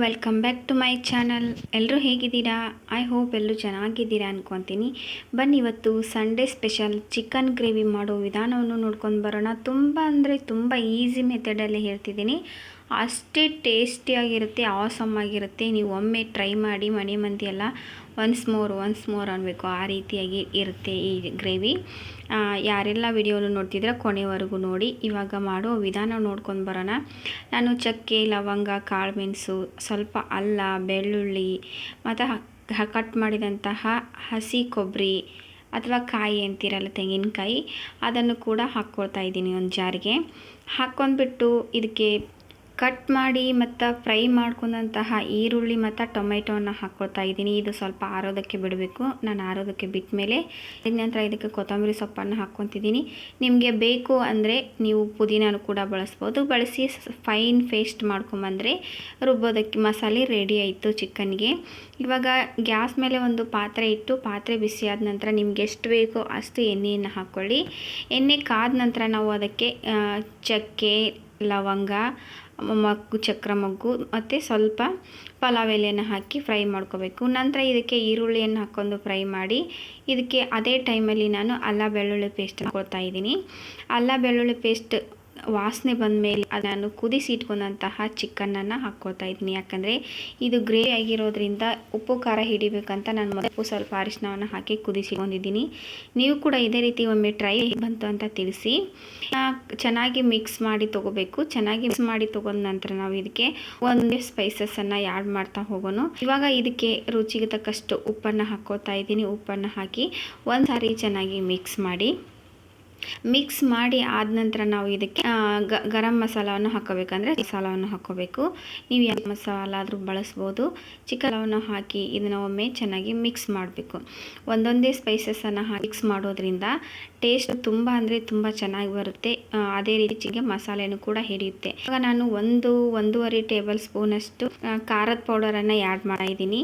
Welcome back to my channel ಎಲ್ಲರೂ ಹೇಗಿದ್ದೀರಾ? I hope ಎಲ್ಲರೂ ಚೆನ್ನಾಗಿದ್ದೀರಾ ಅಂದ್ಕೊತೀನಿ ಬನ್ನಿ ಇವತ್ತು ಸಂಡೇ ಸ್ಪೆಷಲ್ ಚಿಕನ್ ಗ್ರೇವಿ ಮಾಡೋ ವಿಧಾನವನ್ನು ನೋಡ್ಕೊಂಡು ಬರೋಣ. ತುಂಬ ಅಂದರೆ ತುಂಬ ಈಸಿ ಮೆಥಡಲ್ಲಿ ಹೇಳ್ತಿದ್ದೀನಿ. ಅಷ್ಟೇ ಟೇಸ್ಟಿಯಾಗಿರುತ್ತೆ ಆಸಮ್ ಆಗಿರುತ್ತೆ ನೀವು ಒಮ್ಮೆ ಟ್ರೈ ಮಾಡಿ, ಮನೆ ಮಂದಿಯೆಲ್ಲ ಒನ್ಸ್ ಮೋರ್ ಒನ್ಸ್ ಮೋರ್ ಅನ್ನಬೇಕು ಆ ರೀತಿಯಾಗಿ ಇರುತ್ತೆ ಈ ಗ್ರೇವಿ ಯಾರೆಲ್ಲ ವಿಡಿಯೋನು ನೋಡ್ತಿದ್ರೆ ಕೊನೆವರೆಗೂ ನೋಡಿ. ಇವಾಗ ಮಾಡೋ ವಿಧಾನ ನೋಡ್ಕೊಂಡು ಬರೋಣ. ನಾನು ಚಕ್ಕೆ, ಲವಂಗ, ಕಾಳುಮೆಣಸು, ಸ್ವಲ್ಪ ಅಲ್ಲ, ಬೆಳ್ಳುಳ್ಳಿ, ಮತ್ತು ಕಟ್ ಮಾಡಿದಂತಹ ಹಸಿ ಕೊಬ್ಬರಿ ಅಥವಾ ಕಾಯಿ ಅಂತೀರಲ್ಲ ತೆಂಗಿನಕಾಯಿ, ಅದನ್ನು ಕೂಡ ಹಾಕ್ಕೊಳ್ತಾ ಇದ್ದೀನಿ ಒಂದು ಜಾರಿಗೆ. ಹಾಕ್ಕೊಂಡ್ಬಿಟ್ಟು ಇದಕ್ಕೆ ಕಟ್ ಮಾಡಿ ಮತ್ತು ಫ್ರೈ ಮಾಡ್ಕೊಂಡಂತಹ ಈರುಳ್ಳಿ ಮತ್ತು ಟೊಮೆಟೊನ ಹಾಕ್ಕೊಳ್ತಾ ಇದ್ದೀನಿ. ಇದು ಸ್ವಲ್ಪ ಆರೋದಕ್ಕೆ ಬಿಡಬೇಕು. ನಾನು ಆರೋದಕ್ಕೆ ಬಿಟ್ಟ ಮೇಲೆ ನಂತರ ಇದಕ್ಕೆ ಕೊತ್ತಂಬರಿ ಸೊಪ್ಪನ್ನು ಹಾಕ್ಕೊತಿದ್ದೀನಿ. ನಿಮಗೆ ಬೇಕು ಅಂದರೆ ನೀವು ಪುದೀನೂ ಕೂಡ ಬಳಸ್ಬೋದು. ಬಳಸಿ ಫೈನ್ ಪೇಸ್ಟ್ ಮಾಡ್ಕೊಂಬಂದರೆ ರುಬ್ಬೋದಕ್ಕೆ ಮಸಾಲೆ ರೆಡಿ ಆಯಿತು ಚಿಕನ್ಗೆ. ಇವಾಗ ಗ್ಯಾಸ್ ಮೇಲೆ ಒಂದು ಪಾತ್ರೆ ಇಟ್ಟು ಪಾತ್ರೆ ಬಿಸಿ ಆದ ನಂತರ ನಿಮ್ಗೆ ಎಷ್ಟು ಬೇಕೋ ಅಷ್ಟು ಎಣ್ಣೆಯನ್ನು ಹಾಕ್ಕೊಳ್ಳಿ ಎಣ್ಣೆ ಕಾದ ನಂತರ ನಾವು ಅದಕ್ಕೆ ಚಕ್ಕೆ ಲವಂಗ ಮಗ್ಗು, ಚಕ್ರ ಮಗ್ಗು, ಮತ್ತು ಸ್ವಲ್ಪ ಪಲಾವ್ ಎಲೆಯನ್ನು ಹಾಕಿ ಫ್ರೈ ಮಾಡ್ಕೋಬೇಕು. ನಂತರ ಇದಕ್ಕೆ ಈರುಳ್ಳಿಯನ್ನು ಹಾಕ್ಕೊಂಡು ಫ್ರೈ ಮಾಡಿ, ಇದಕ್ಕೆ ಅದೇ ಟೈಮಲ್ಲಿ ನಾನು ಅಲ್ಲ ಬೆಳ್ಳುಳ್ಳಿ ಪೇಸ್ಟ್ ಹಾಕ್ಕೊಳ್ತಾ ಇದ್ದೀನಿ. ಅಲ್ಲ ಬೆಳ್ಳುಳ್ಳಿ ಪೇಸ್ಟ್ ವಾಸನೆ ಬಂದ ಮೇಲೆ ಅದು ನಾನು ಕುದಿಸಿ ಇಟ್ಕೊಂಡಂತಹ ಚಿಕನನ್ನು ಹಾಕ್ಕೊಳ್ತಾ ಇದ್ದೀನಿ. ಯಾಕಂದರೆ ಇದು ಗ್ರೇವಿ ಆಗಿರೋದ್ರಿಂದ ಉಪ್ಪು, ಖಾರ ಹಿಡಿಬೇಕಂತ ನಾನು ಮೊದಲು ಸ್ವಲ್ಪ ಅರಿಶಿನವನ್ನು ಹಾಕಿ ಕುದಿಸಿಕೊಂಡಿದ್ದೀನಿ ನೀವು ಕೂಡ ಇದೇ ರೀತಿ ಒಮ್ಮೆ ಟ್ರೈ ಬಂತು ಅಂತ ತಿಳಿಸಿ. ಚೆನ್ನಾಗಿ ಮಿಕ್ಸ್ ಮಾಡಿ ತೊಗೋಬೇಕು. ಚೆನ್ನಾಗಿ ಮಿಕ್ಸ್ ಮಾಡಿ ತೊಗೊಂಡ ನಂತರ ನಾವು ಇದಕ್ಕೆ ಒಂದೇ ಸ್ಪೈಸಸನ್ನು ಆ್ಯಡ್ ಮಾಡ್ತಾ ಹೋಗೋಣ. ಇವಾಗ ಇದಕ್ಕೆ ರುಚಿಗೆ ತಕ್ಕಷ್ಟು ಉಪ್ಪನ್ನು ಹಾಕ್ಕೋತಾ ಇದ್ದೀನಿ. ಉಪ್ಪನ್ನು ಹಾಕಿ ಒಂದು ಸಾರಿ ಚೆನ್ನಾಗಿ ಮಿಕ್ಸ್ ಮಾಡಿ. ಮಿಕ್ಸ್ ಮಾಡಿ ಆದ ನಂತರ ನಾವು ಇದಕ್ಕೆ ಗರಂ ಮಸಾಲವನ್ನು ಹಾಕೋಬೇಕಂದ್ರೆ ಮಸಾಲವನ್ನು ಹಾಕೋಬೇಕು. ನೀವು ಯಾವ ಮಸಾಲ ಆದರೂ ಬಳಸ್ಬೋದು. ಚಿಕನವನ್ನು ಹಾಕಿ ಇದನ್ನು ಒಮ್ಮೆ ಚೆನ್ನಾಗಿ ಮಿಕ್ಸ್ ಮಾಡಬೇಕು. ಒಂದೊಂದೇ ಸ್ಪೈಸಸನ್ನು ಮಿಕ್ಸ್ ಮಾಡೋದ್ರಿಂದ ಟೇಸ್ಟ್ ತುಂಬ ಅಂದರೆ ತುಂಬ ಚೆನ್ನಾಗಿ ಬರುತ್ತೆ. ಅದೇ ಅದೇ ಚಿಗೆ ಮಸಾಲೆನೂ ಕೂಡ ಹಿಡಿಯುತ್ತೆ. ಇವಾಗ ನಾನು ಒಂದು, ಒಂದೂವರೆ ಟೇಬಲ್ ಸ್ಪೂನಷ್ಟು ಅಷ್ಟು ಖಾರದ ಪೌಡರನ್ನು ಆ್ಯಡ್ ಮಾಡಿದ್ದೀನಿ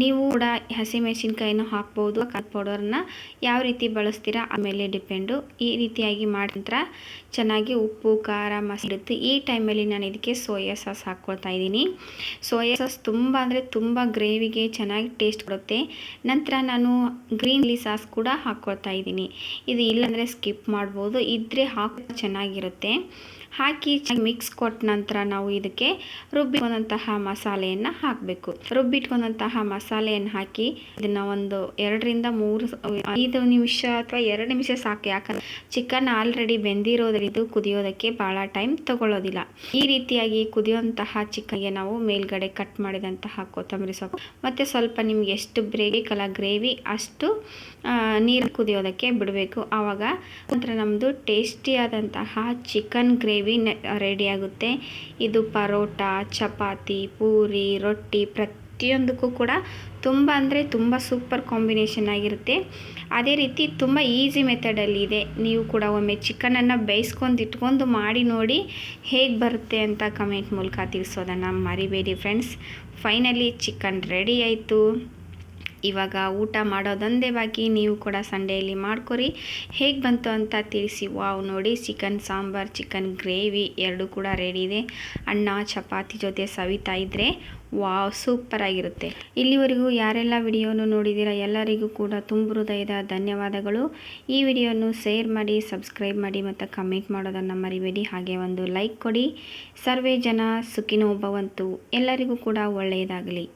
ನೀವು ಕೂಡ ಹಸಿಮೆಣಸಿನ್ಕಾಯಿನ ಹಾಕ್ಬೋದು ಖಾರದ ಪೌಡರ್ನ ಯಾವ ರೀತಿ ಬಳಸ್ತೀರಾ ಆಮೇಲೆ ಡಿಪೆಂಡು. ಈ ರೀತಿಯಾಗಿ ಮಾಡಿದ ನಂತರ ಚೆನ್ನಾಗಿ ಉಪ್ಪು, ಖಾರ ಮಸಿಡುತ್ತೆ ಈ ಟೈಮಲ್ಲಿ ನಾನು ಇದಕ್ಕೆ ಸೋಯಾ ಸಾಸ್ ಹಾಕ್ಕೊಳ್ತಾ ಇದ್ದೀನಿ. ಸೋಯಾ ಸಾಸ್ ತುಂಬ ಅಂದರೆ ತುಂಬ ಗ್ರೇವಿಗೆ ಚೆನ್ನಾಗಿ ಟೇಸ್ಟ್ ಕೊಡುತ್ತೆ ನಂತರ ನಾನು ಗ್ರೀನ್ ಚಿಲ್ಲಿ ಸಾಸ್ ಕೂಡ ಹಾಕ್ಕೊಳ್ತಾ ಇದ್ದೀನಿ. ಇದು ಇಲ್ಲಾಂದರೆ ಸ್ಕಿಪ್ ಮಾಡ್ಬೋದು. ಇದ್ದರೆ ಹಾಕಿ ಚೆನ್ನಾಗಿರುತ್ತೆ. ಹಾಕಿ ಮಿಕ್ಸ್ ಕೊಟ್ಟ ನಂತರ ನಾವು ಇದಕ್ಕೆ ರುಬ್ಬಿಟ್ಕೊಂಡಂತಹ ಮಸಾಲೆಯನ್ನು ಹಾಕಬೇಕು. ರುಬ್ಬಿಟ್ಕೊಂಡಂತಹ ಮಸಾಲೆಯನ್ನು ಹಾಕಿ ಇದನ್ನು ಒಂದು ಎರಡರಿಂದ ಮೂರು ಐದು ನಿಮಿಷ ಅಥವಾ ಎರಡು ನಿಮಿಷ ಸಾಕು. ಯಾಕಂದ್ರೆ ಚಿಕನ್ ಆಲ್ರೆಡಿ ಬೆಂದಿರೋದ್ರಿಂದ ಕುದಿಯೋದಕ್ಕೆ ಭಾಳ ಟೈಮ್ ತಗೊಳ್ಳೋದಿಲ್ಲ. ಈ ರೀತಿಯಾಗಿ ಕುದಿಯುವಂತಹ ಚಿಕನ್ಗೆ ನಾವು ಮೇಲ್ಗಡೆ ಕಟ್ ಮಾಡಿದಂತಹ ಕೊತ್ತಂಬರಿ ಸೊಪ್ಪು, ಮತ್ತು ಸ್ವಲ್ಪ ನಿಮ್ಗೆ ಎಷ್ಟು ಬೇಕಲ್ಲ ಗ್ರೇವಿ ಅಷ್ಟು ನೀರು ಕುದಿಯೋದಕ್ಕೆ ಬಿಡಬೇಕು. ಆವಾಗ ನಂತರ ನಮ್ಮದು ಟೇಸ್ಟಿಯಾದಂತಹ ಚಿಕನ್ ಗ್ರೇವಿ ರೆಡಿ ಆಗುತ್ತೆ. ಇದು ಪರೋಟ, ಚಪಾತಿ, ಪೂರಿ, ರೊಟ್ಟಿ ಪ್ರತಿಯೊಂದಕ್ಕೂ ಕೂಡ ತುಂಬ ಅಂದರೆ ತುಂಬ ಸೂಪರ್ ಕಾಂಬಿನೇಷನ್ ಆಗಿರುತ್ತೆ. ಅದೇ ರೀತಿ ತುಂಬ ಈಸಿ ಮೆಥಡಲ್ಲಿ ಇದೆ. ನೀವು ಕೂಡ ಒಮ್ಮೆ ಚಿಕನನ್ನು ಬೇಯಿಸ್ಕೊಂಡು ಇಟ್ಕೊಂಡು ಮಾಡಿ ನೋಡಿ ಹೇಗೆ ಬರುತ್ತೆ ಅಂತ ಕಮೆಂಟ್ ಮೂಲಕ ತಿಳಿಸೋದನ್ನು ಮರಿಬೇಡಿ ಫ್ರೆಂಡ್ಸ್ ಫೈನಲಿ ಚಿಕನ್ ರೆಡಿ ಆಯಿತು. ಇವಾಗ ಊಟ ಮಾಡೋದೊಂದೇ ಬಾಕಿ, ನೀವು ಕೂಡ ಸಂಡೇಲಿ ಮಾಡ್ಕೊರಿ. ಹೇಗೆ ಬಂತು ಅಂತ ತಿಳಿಸಿ. ವಾವ್, ನೋಡಿ, ಚಿಕನ್ ಸಾಂಬಾರ್, ಚಿಕನ್ ಗ್ರೇವಿ ಎರಡೂ ಕೂಡ ರೆಡಿ ಇದೆ. ಅನ್ನ, ಚಪಾತಿ ಜೊತೆ ಸವಿತಾ ಇದ್ದರೆ ವಾವ್, ಸೂಪರ್ ಆಗಿರುತ್ತೆ. ಇಲ್ಲಿವರೆಗೂ ಯಾರೆಲ್ಲ ವಿಡಿಯೋನು ನೋಡಿದ್ದೀರಾ, ಎಲ್ಲರಿಗೂ ಕೂಡ ತುಂಬ ಹೃದಯದ ಧನ್ಯವಾದಗಳು. ಈ ವಿಡಿಯೋನು ಶೇರ್ ಮಾಡಿ, ಸಬ್ಸ್ಕ್ರೈಬ್ ಮಾಡಿ ಮತ್ತು ಕಮೆಂಟ್ ಮಾಡೋದನ್ನು ಮರಿಬೇಡಿ. ಹಾಗೆ ಒಂದು ಲೈಕ್ ಕೊಡಿ. ಸರ್ವೇ ಜನ ಸುಖಿನೋ ಎಲ್ಲರಿಗೂ ಕೂಡ ಒಳ್ಳೆಯದಾಗಲಿ.